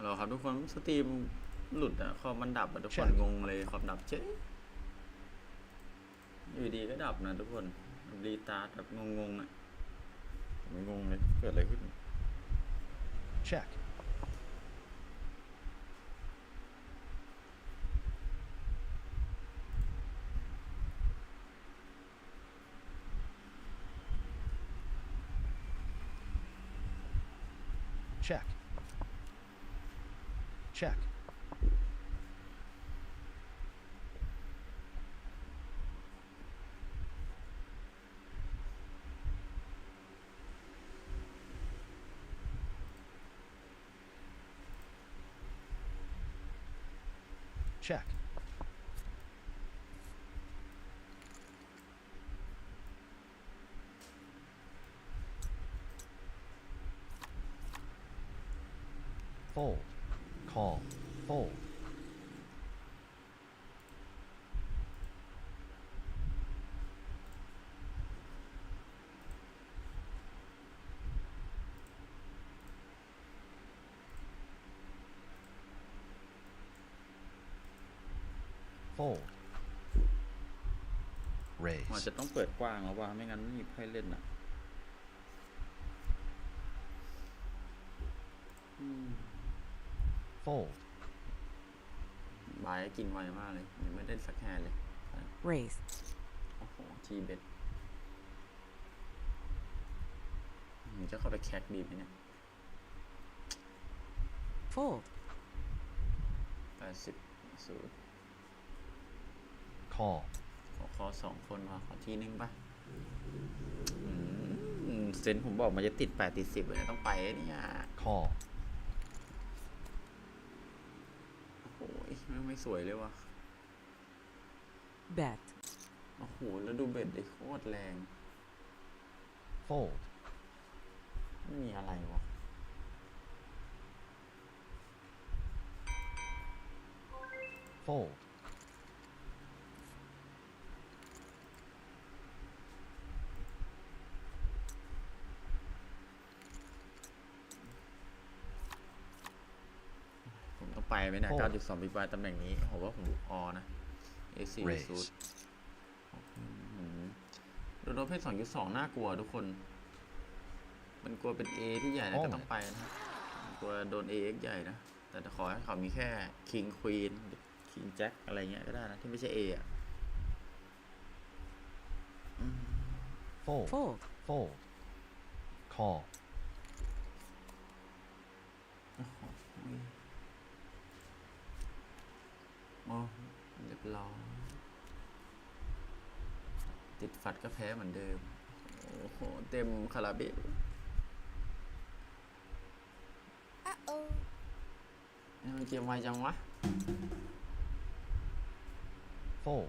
ฮัลโหลครับทุกคนสตรีมหลุดอะคอมมันดับอะทุกคนใช่งงเลยคอมดับเจ๊อยู่ดีก็ดับนะทุกคนรีตาร์ทแบบงงๆอะผมไม่งงเลยเกิดอะไรขึ้น Check. Check. Check. Check. Fold. Call. Fold. Fold. มัน Raise. จะต้องเปิดกว้างแล้วว่าไม่งั้นไม่มีไพ่เล่นอะอืม Fold. บายกินไวมากเลยยังไม่ได้สักแฮนด์เลย Raise. โอ้โหทีเบ็ดผมจะเข้าไปแคกดีไหมเนี่ย Fold. แปดสิบศูนย์ Call. ขอขอสองคนว่ะขอทีนึงปะอืมเซนส์ผมบอกมันจะติดแปดติดสิบเลยต้องไปเนี่ย Call. โอ้ยแม่งไม่สวยเลยว่ะ Bet. โอ้โห แล้วดูเบ็ดดิโคตรแรง Fold. ไม่มีอะไรวะ Fold. ผมต้อง ไปไหมเนี่ยโอ้9.2 บิ๊กไบตำแหน่งนี้ผมว่าผมออนะ A4 Raise ซูดโดนโดนเพศ2.2 น่ากลัวทุกคน มันกลัวเป็น A ที่ใหญ่นะโอ้ก็ต้องไปนะกลัวโดน AX ใหญ่นะ แต่ขอให้เขามีแค่ King Queen King Jack อะไรเงี้ยก็ได้นะ ที่ไม่ใช่ A อะ Fold. Fold. Fold. Call. โอ้ เรียบร้อยติดฝัดก็แพ้เหมือนเดิม โอ้โห เต็มคาราเบล Uh-oh. นี่มันเกมไวจังวะ Fold.